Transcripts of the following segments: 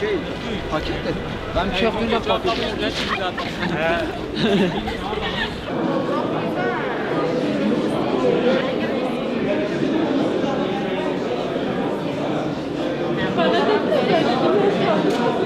Şey, paket de. Ben bir şey yapınca paket. Al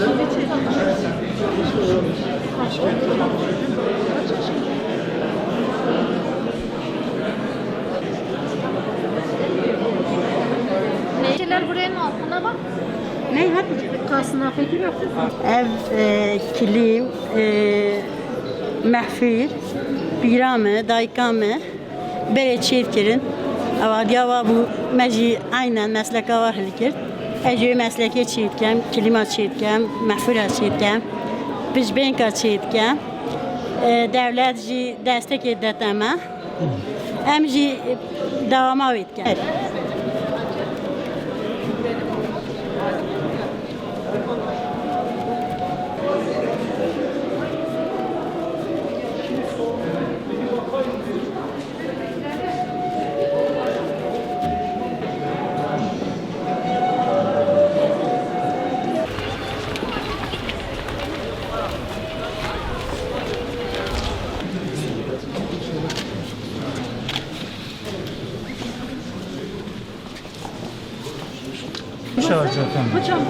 Yapmadım. Neyceler buranın altına bak. Ne hadi Kasına fikir yok. ev e, kilim e, mehfir biramı daykamı bere çevkirin avadiya va bu meji aynen mesleka var helikir Ece mesleke çeğitken, klima çeğitken, mehfura çeğitken, biz benka çeğitken, e, devlet ji destek eddeteme, em efendim. Hocam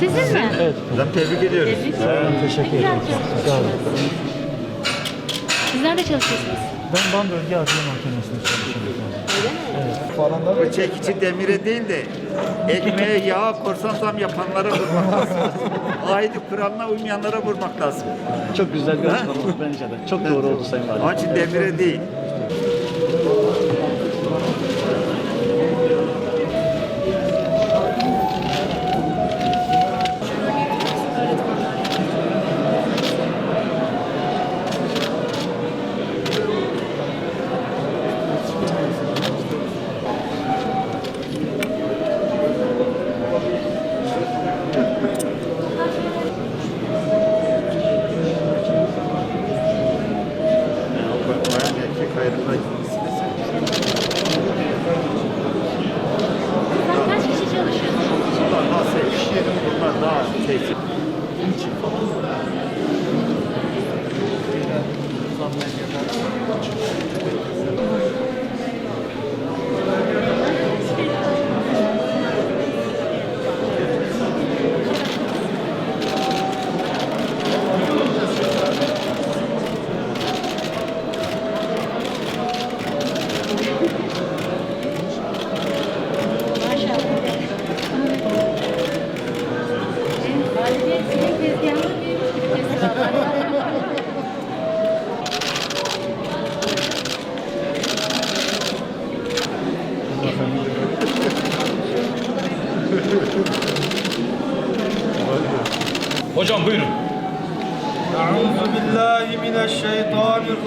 Sizin mi? Evet. Ben tebrik ediyorum. Ben teşekkür ederim. Sağ olun. Siz nerede çalışıyorsunuz? Ben Van Bölge Adliye Mahkemesi'nde çalışıyorum. Bu çekici demire değil de ekmeğe yağa korsan zam yapanlara vurmak lazım. Aile kuralına uymayanlara vurmak lazım. Çok güzel bir açıklama bence de. Çok doğru oldu Sayın Valim. Onun için demire değil.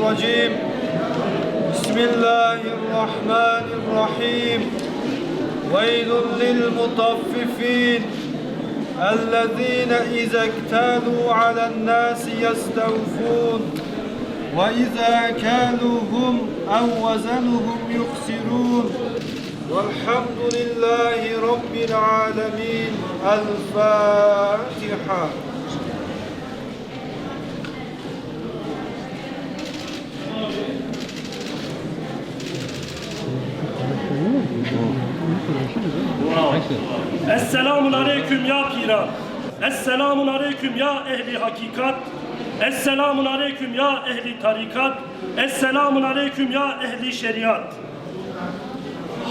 الرجيم. بسم الله الرحمن الرحيم ويل للمطففين الذين إذا اكتالوا على الناس يستوفون وإذا كالوهم أو وزنهم يخسرون. والحمد لله رب العالمين. الفاتحة. Esselamun aleyküm ya piran. Esselamun aleyküm ya ehli hakikat. Esselamun aleyküm ya ehli tarikat. Esselamun aleyküm ya ehli şeriat.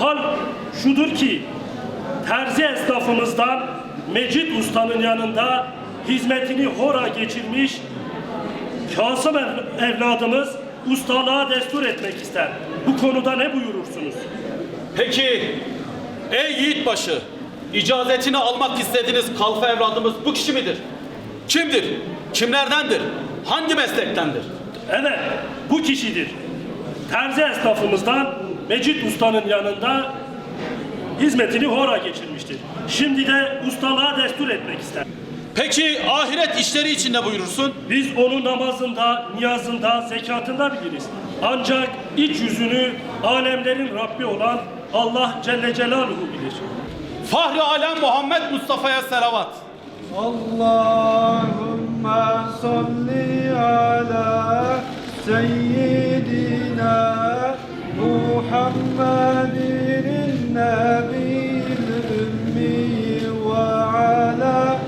Hal şudur ki terzi esnafımızdan Mecit Usta'nın yanında hizmetini hora geçirmiş Kasım ev- evladımız ustalığa destur etmek ister. Bu konuda ne buyurursunuz? Peki ey yiğitbaşı icazetini almak istediğiniz kalfa evladımız bu kişi midir? Kimdir? Kimlerdendir? Hangi meslektendir? Evet, bu kişidir. Terzi esnafımızdan Mecit Usta'nın yanında hizmetini hora geçirmiştir. Şimdi de ustalığa destur etmek ister. Peki ahiret işleri için ne buyurursun? Biz onu namazında, niyazında, zekatında biliriz. Ancak iç yüzünü alemlerin Rabbi olan Allah Celle Celaluhu bilir. Fahri alem Muhammed Mustafa'ya selavat. Allahümme salli ala seyyidina Muhammedin nebiyil ümmi ve ala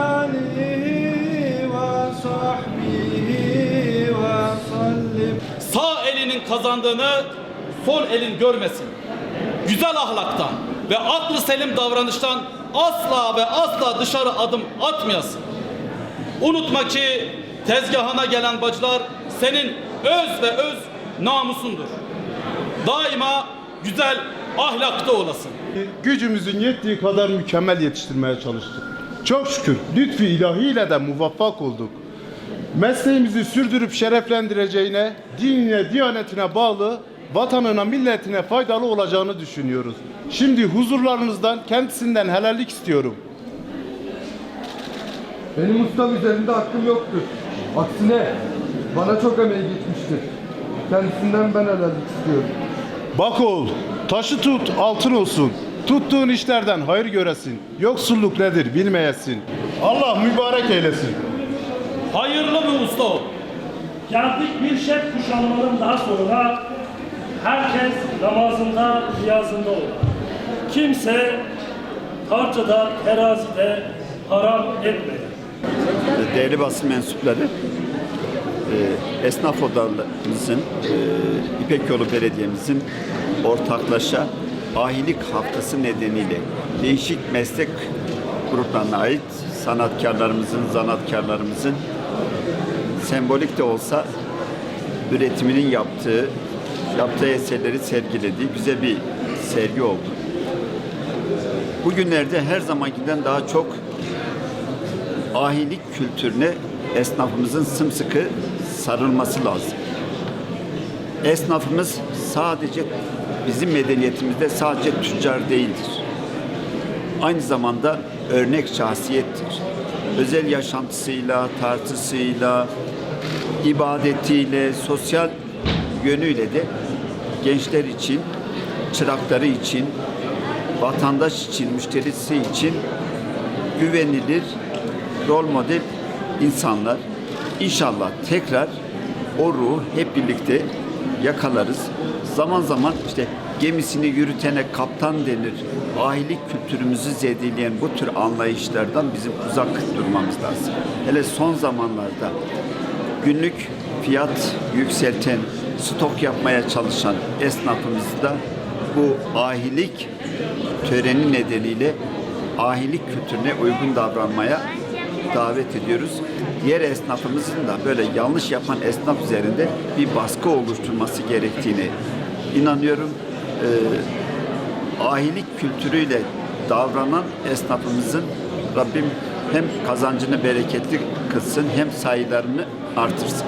alihi ve sahbihi ve sallim Sağ elinin kazandığını sol elin görmesin. Güzel ahlaktan ve aklı selim davranıştan asla ve asla dışarı adım atmayasın. Unutma ki tezgahına gelen bacılar senin öz ve öz namusundur. Daima güzel ahlakta olasın. gücümüzün yettiği kadar mükemmel yetiştirmeye çalıştık. Çok şükür lütfi ilahiyle de muvaffak olduk. Mesleğimizi sürdürüp şereflendireceğine, dinine, diyanetine bağlı, vatanına, milletine faydalı olacağını düşünüyoruz. Şimdi huzurlarınızdan kendisinden helallik istiyorum. Benim ustam üzerinde hakkım yoktur. Aksine bana çok emeği geçmiştir. Kendisinden ben helallik istiyorum. Bak oğul, taşı tut, altın olsun. Tuttuğun işlerden hayır göresin. Yoksulluk nedir bilmeyesin. Allah mübarek eylesin. Hayırlı bir usta ol. Geldik bir şef kuşanmanın daha sonra herkes namazında, niyazında olur. Kimse tartıda, terazide haram etmedi. değerli basın mensupları, e, esnaf odalarımızın, e, İpek Yolu Belediye'mizin ortaklaşa ahilik haftası nedeniyle değişik meslek gruplarına ait sanatkarlarımızın, zanaatkarlarımızın sembolik de olsa üretiminin yaptığı, yaptığı eserleri sergilediği güzel bir sergi oldu. Bugünlerde her zamankinden daha çok ahilik kültürüne esnafımızın sımsıkı sarılması lazım. Esnafımız sadece bizim medeniyetimizde sadece tüccar değildir. Aynı zamanda örnek şahsiyettir. Özel yaşantısıyla, tartısıyla, ibadetiyle, sosyal yönüyle de gençler için, çırakları için, vatandaş için, müşterisi için güvenilir rol model insanlar. İnşallah tekrar o ruhu hep birlikte yakalarız. Zaman zaman işte gemisini yürütene kaptan denir. Ahilik kültürümüzü zedeleyen bu tür anlayışlardan bizim uzak durmamız lazım. Hele son zamanlarda günlük fiyat yükselten, stok yapmaya çalışan esnafımızı da bu ahilik töreni nedeniyle ahilik kültürüne uygun davranmaya davet ediyoruz. Diğer esnafımızın da böyle yanlış yapan esnaf üzerinde bir baskı oluşturması gerektiğini inanıyorum. Ee, ahilik kültürüyle davranan esnafımızın Rabbim hem kazancını bereketli kılsın hem sayılarını artırsın.